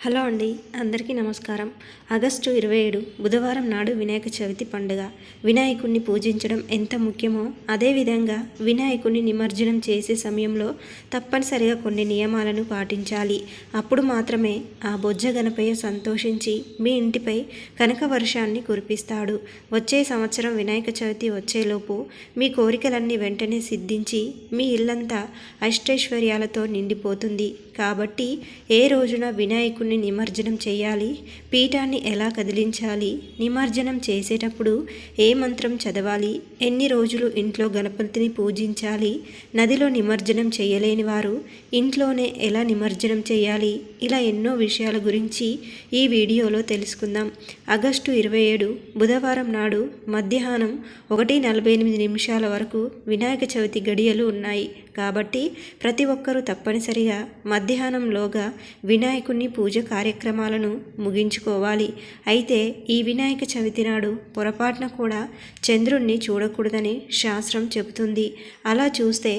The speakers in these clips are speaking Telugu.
హలో అండి అందరికీ నమస్కారం. ఆగస్టు ఇరవై ఏడు బుధవారం నాడు వినాయక చవితి పండుగ. వినాయకుణ్ణి పూజించడం ఎంత ముఖ్యమో అదేవిధంగా వినాయకుణ్ణి నిమజ్జనం చేసే సమయంలో తప్పనిసరిగా కొన్ని నియమాలను పాటించాలి. అప్పుడు మాత్రమే ఆ బొజ్జ గణపయ్య సంతోషించి మీ ఇంటిపై కనక వర్షాన్ని కురిపిస్తాడు. వచ్చే సంవత్సరం వినాయక చవితి వచ్చేలోపు మీ కోరికలన్నీ వెంటనే సిద్ధించి మీ ఇల్లంతా ఐష్టైశ్వర్యాలతో నిండిపోతుంది. కాబట్టి ఏ రోజున వినాయకుడిని నిమజ్జనం చేయాలి? పీఠాన్ని ఎలా కదిలించాలి? నిమజ్జనం చేసేటప్పుడు ఏ మంత్రం చదవాలి? ఎన్ని రోజులు ఇంట్లో గణపతిని పూజించాలి? నదిలో నిమజ్జనం చేయలేని వారు ఇంట్లోనే ఎలా నిమజ్జనం చేయాలి? ఇలా ఎన్నో విషయాల గురించి ఈ వీడియోలో తెలుసుకుందాం. ఆగస్టు ఇరవై ఏడు బుధవారం నాడు మధ్యాహ్నం ఒకటి నలభై ఎనిమిది నిమిషాల వరకు వినాయక చవితి గడియలు ఉన్నాయి. కాబట్టి ప్రతి ఒక్కరూ తప్పనిసరిగా మధ్యాహ్నంలోగా వినాయకుని పూజ కార్యక్రమాలను ముగించుకోవాలి. అయితే ఈ వినాయక చవితి నాడు పొరపాటున కూడా చంద్రుణ్ణి చూడకూడదని శాస్త్రం చెబుతుంది. అలా చూస్తే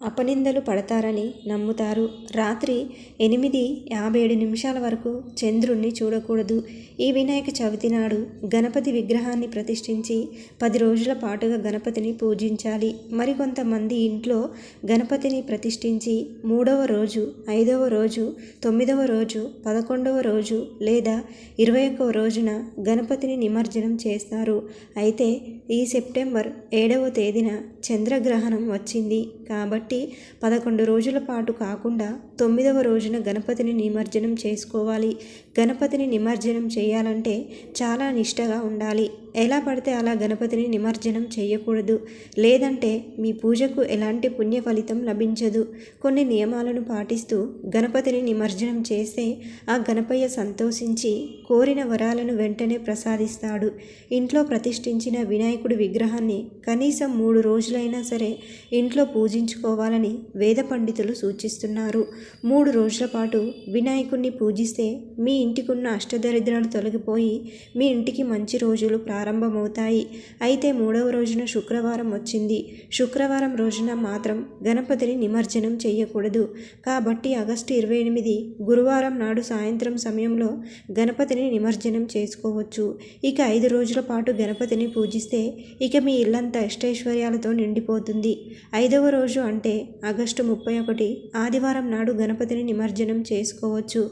అపనిందలు పడతారని నమ్ముతారు. రాత్రి ఎనిమిది యాభై ఏడు నిమిషాల వరకు చంద్రుణ్ణి చూడకూడదు. ఈ వినాయక చవితి నాడు గణపతి విగ్రహాన్ని ప్రతిష్ఠించి పది రోజుల పాటుగా గణపతిని పూజించాలి. మరికొంతమంది ఇంట్లో గణపతిని ప్రతిష్ఠించి మూడవ రోజు ఐదవ రోజు తొమ్మిదవ రోజు పదకొండవ రోజు లేదా ఇరవై ఒక్కవ రోజున గణపతిని నిమజ్జనం చేస్తారు. అయితే ఈ సెప్టెంబర్ ఏడవ తేదీన చంద్రగ్రహణం వచ్చింది. కాబట్టి పదకొండు రోజుల పాటు కాకుండా తొమ్మిదవ రోజున గణపతిని నిమజ్జనం చేసుకోవాలి. గణపతిని నిమజ్జనం చేయాలంటే చాలా నిష్టగా ఉండాలి. ఎలా పడితే అలా గణపతిని నిమజ్జనం చేయకూడదు. లేదంటే మీ పూజకు ఎలాంటి పుణ్య ఫలితం లభించదు. కొన్ని నియమాలను పాటిస్తూ గణపతిని నిమజ్జనం చేస్తే ఆ గణపయ్య సంతోషించి కోరిన వరాలను వెంటనే ప్రసాదిస్తాడు. ఇంట్లో ప్రతిష్ఠించిన వినాయకుడి విగ్రహాన్ని కనీసం మూడు రోజులైనా సరే ఇంట్లో పూజించుకోవాలని వేద పండితులు సూచిస్తున్నారు. మూడు రోజుల పాటు వినాయకుడిని పూజిస్తే మీ ఇంటికున్న అష్టదరిద్రాలు తొలగిపోయి మీ ఇంటికి మంచి రోజులు ప్రారంభమవుతాయి. అయితే మూడవ రోజున శుక్రవారం వచ్చింది. శుక్రవారం రోజున మాత్రం గణపతిని నిమజ్జనం చేయకూడదు కాబట్టి ఆగస్టు ఇరవై ఎనిమిది గురువారం నాడు సాయంత్రం సమయంలో గణపతిని నిమజ్జనం చేసుకోవచ్చు. ఇక ఐదు రోజుల పాటు గణపతిని పూజిస్తే ఇక మీ ఇల్లంతా ఇష్టైశ్వర్యాలతో నిండిపోతుంది. ఐదవ రోజు అంటే ఆగస్టు ముప్పై ఒకటి ఆదివారం నాడు గణపతిని నిమజ్జనం చేసుకోవచ్చు.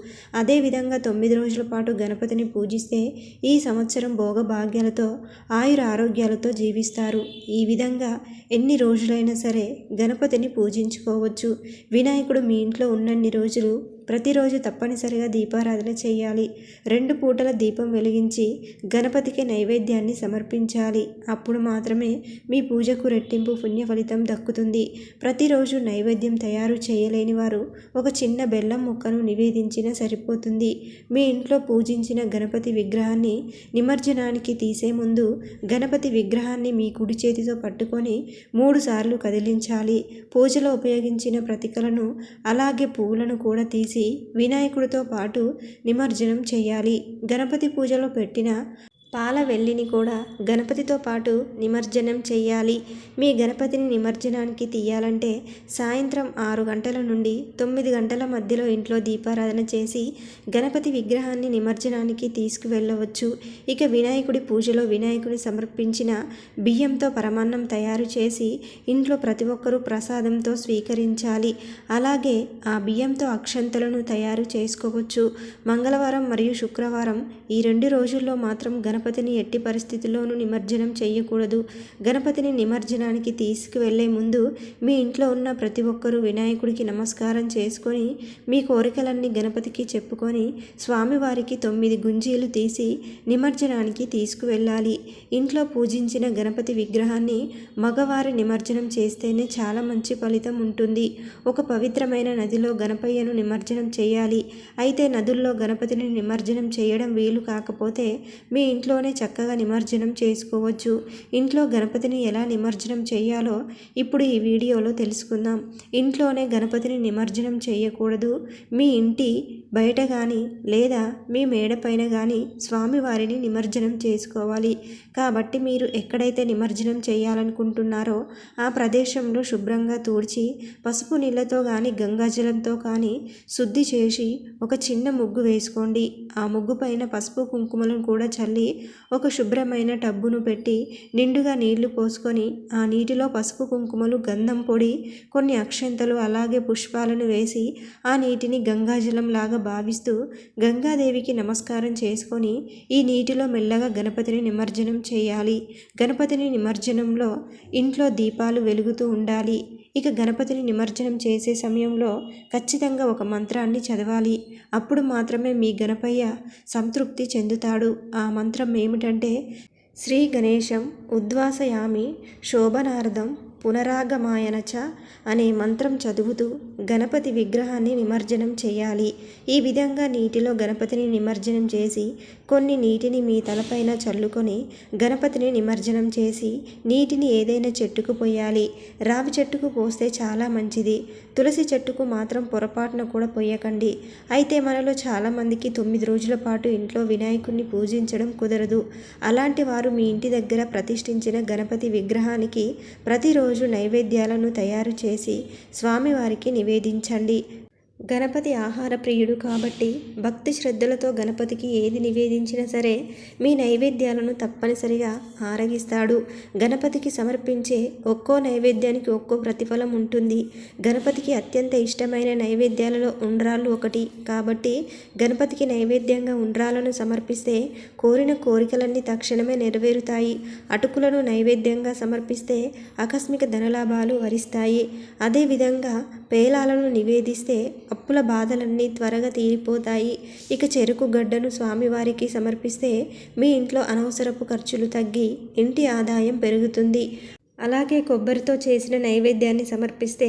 అదేవిధంగా తొమ్మిది రోజుల పాటు గణపతిని పూజిస్తే ఈ సంవత్సరం భోగభాగ్యాలతో ఆయుర ఆరోగ్యాలతో జీవిస్తారు. ఈ విధంగా ఎన్ని రోజులైనా సరే గణపతిని పూజించుకోవచ్చు. వినాయకుడు మీ ఇంట్లో ఉన్నన్ని రోజులు ప్రతిరోజు తప్పనిసరిగా దీపారాధన చేయాలి. రెండు పూటల దీపం వెలిగించి గణపతికి నైవేద్యాన్ని సమర్పించాలి. అప్పుడు మాత్రమే మీ పూజకు రెట్టింపు పుణ్య ఫలితం దక్కుతుంది. ప్రతిరోజు నైవేద్యం తయారు చేయలేని వారు ఒక చిన్న బెల్లం ముక్కను నివేదించినా సరిపోతుంది. మీ ఇంట్లో పూజించిన గణపతి విగ్రహాన్ని నిమజ్జనానికి తీసే ముందు గణపతి విగ్రహాన్ని మీ కుడి చేతితో పట్టుకొని మూడుసార్లు కదిలించాలి. పూజలో ఉపయోగించిన ప్రతికలను అలాగే పువ్వులను కూడా తీసి చేసి వినాయకుడితో పాటు నిమజ్జనం చేయాలి. గణపతి పూజలో పెట్టిన పాల వెల్లిని కూడా గణపతితో పాటు నిమజ్జనం చేయాలి మీ గణపతిని నిమజ్జనానికి తీయాలంటే సాయంత్రం ఆరు గంటల నుండి తొమ్మిది గంటల మధ్యలో ఇంట్లో దీపారాధన చేసి గణపతి విగ్రహాన్ని నిమజ్జనానికి తీసుకువెళ్ళవచ్చు. ఇక వినాయకుడి పూజలో వినాయకుడి సమర్పించిన బియ్యంతో పరమాన్నం తయారు చేసి ఇంట్లో ప్రతి ఒక్కరూ ప్రసాదంతో స్వీకరించాలి. అలాగే ఆ బియ్యంతో అక్షంతలను తయారు చేసుకోవచ్చు. మంగళవారం మరియు శుక్రవారం ఈ రెండు రోజుల్లో మాత్రం గణపతి గణపతిని ఎట్టి పరిస్థితుల్లోనూ నిమజ్జనం చేయకూడదు గణపతిని నిమజ్జనానికి తీసుకువెళ్ళే ముందు మీ ఇంట్లో ఉన్న ప్రతి ఒక్కరూ వినాయకుడికి నమస్కారం చేసుకొని మీ కోరికలన్నీ గణపతికి చెప్పుకొని స్వామివారికి తొమ్మిది గుంజీలు తీసి నిమజ్జనానికి తీసుకువెళ్ళాలి. ఇంట్లో పూజించిన గణపతి విగ్రహాన్ని మగవారి నిమజ్జనం చేస్తేనే చాలా మంచి ఫలితం ఉంటుంది. ఒక పవిత్రమైన నదిలో గణపయ్యను నిమజ్జనం చేయాలి. అయితే నదుల్లో గణపతిని నిమజ్జనం చేయడం వీలు కాకపోతే మీ ఇంట్లో ఇంట్లోనే చక్కగా నిమజ్జనం చేసుకోవచ్చు. ఇంట్లో గణపతిని ఎలా నిమజ్జనం చేయాలో ఇప్పుడు ఈ వీడియోలో తెలుసుకుందాం. ఇంట్లోనే గణపతిని నిమజ్జనం చేయకూడదు. మీ ఇంటి బయట కానీ లేదా మీ మేడపైన కానీ స్వామివారిని నిమజ్జనం చేసుకోవాలి. కాబట్టి మీరు ఎక్కడైతే నిమజ్జనం చేయాలనుకుంటున్నారో ఆ ప్రదేశంలో శుభ్రంగా తూడ్చి పసుపు నీళ్ళతో కానీ గంగాజలంతో కానీ శుద్ధి చేసి ఒక చిన్న ముగ్గు వేసుకోండి. ఆ ముగ్గు పైన పసుపు కుంకుమలను కూడా చల్లి ఒక శుభ్రమైన టబ్బును పెట్టి నిండుగా నీళ్ళు పోసుకొని ఆ నీటిలో పసుపు కుంకుమలు గంధం పొడి కొన్ని అక్షంతలు అలాగే పుష్పాలను వేసి ఆ నీటిని గంగాజలం లాగా భావిస్తూ గంగాదేవికి నమస్కారం చేసుకొని ఈ నీటిలో మెల్లగా గణపతిని నిమజ్జనం చేయాలి. గణపతిని నిమజ్జనంలో ఇంట్లో దీపాలు వెలుగుతూ ఉండాలి. ఇక గణపతిని నిమజ్జనం చేసే సమయంలో ఖచ్చితంగా ఒక మంత్రాన్ని చదవాలి. అప్పుడు మాత్రమే మీ గణపయ్య సంతృప్తి చెందుతాడు. ఆ మంత్రం ఏమిటంటే శ్రీ గణేశం ఉద్వాసయామి శోభనార్థం పునరాగమాయనచ అనే మంత్రం చదువుతూ గణపతి విగ్రహాన్ని నిమజ్జనం చేయాలి. ఈ విధంగా నీటిలో గణపతిని నిమజ్జనం చేసి కొన్ని నీటిని మీ తలపైన చల్లుకొని గణపతిని నిమజ్జనం చేసి నీటిని ఏదైనా చెట్టుకు పోయాలి. రావి చెట్టుకు పోస్తే చాలా మంచిది. తులసి చెట్టుకు మాత్రం పొరపాటున కూడా పోయకండి. అయితే మనలో చాలామందికి తొమ్మిది రోజుల పాటు ఇంట్లో వినాయకుడిని పూజించడం కుదరదు. అలాంటి వారు మీ ఇంటి దగ్గర ప్రతిష్ఠించిన గణపతి విగ్రహానికి ప్రతిరోజు నైవేద్యాలను తయారు చేసి స్వామివారికి నివేదించండి. గణపతి ఆహార ప్రియుడు కాబట్టి భక్తి శ్రద్ధలతో గణపతికి ఏది నివేదించినా సరే మీ నైవేద్యాలను తప్పనిసరిగా ఆరగిస్తాడు. గణపతికి సమర్పించే ఒక్కో నైవేద్యానికి ఒక్కో ప్రతిఫలం ఉంటుంది. గణపతికి అత్యంత ఇష్టమైన నైవేద్యాలలో ఉండ్రాళ్ళు ఒకటి. కాబట్టి గణపతికి నైవేద్యంగా ఉండ్రాలను సమర్పిస్తే కోరిన కోరికలన్నీ తక్షణమే నెరవేరుతాయి. అటుకులను నైవేద్యంగా సమర్పిస్తే ఆకస్మిక ధనలాభాలు వరిస్తాయి. అదేవిధంగా పేలాలను నివేదిస్తే అప్పుల బాధలన్నీ త్వరగా తీరిపోతాయి. ఇక చెరుకు గడ్డను స్వామివారికి సమర్పిస్తే మీ ఇంట్లో అనవసరపు ఖర్చులు తగ్గి ఇంటి ఆదాయం పెరుగుతుంది. అలాగే కొబ్బరితో చేసిన నైవేద్యాన్ని సమర్పిస్తే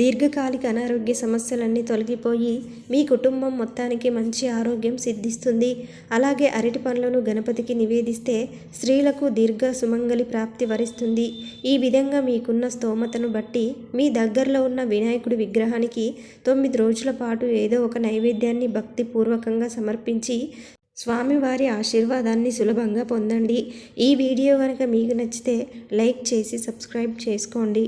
దీర్ఘకాలిక అనారోగ్య సమస్యలన్నీ తొలగిపోయి మీ కుటుంబం మొత్తానికి మంచి ఆరోగ్యం సిద్ధిస్తుంది. అలాగే అరటి పండ్లను గణపతికి నివేదిస్తే స్త్రీలకు దీర్ఘ సుమంగలి ప్రాప్తి వరిస్తుంది. ఈ విధంగా మీకున్న స్తోమతను బట్టి మీ దగ్గరలో ఉన్న వినాయకుడి విగ్రహానికి తొమ్మిది రోజుల పాటు ఏదో ఒక నైవేద్యాన్ని భక్తిపూర్వకంగా సమర్పించి స్వామివారి ఆశీర్వాదాన్ని సులభంగా పొందండి. ఈ వీడియో కనుక మీకు నచ్చితే లైక్ చేసి సబ్స్క్రైబ్ చేసుకోండి.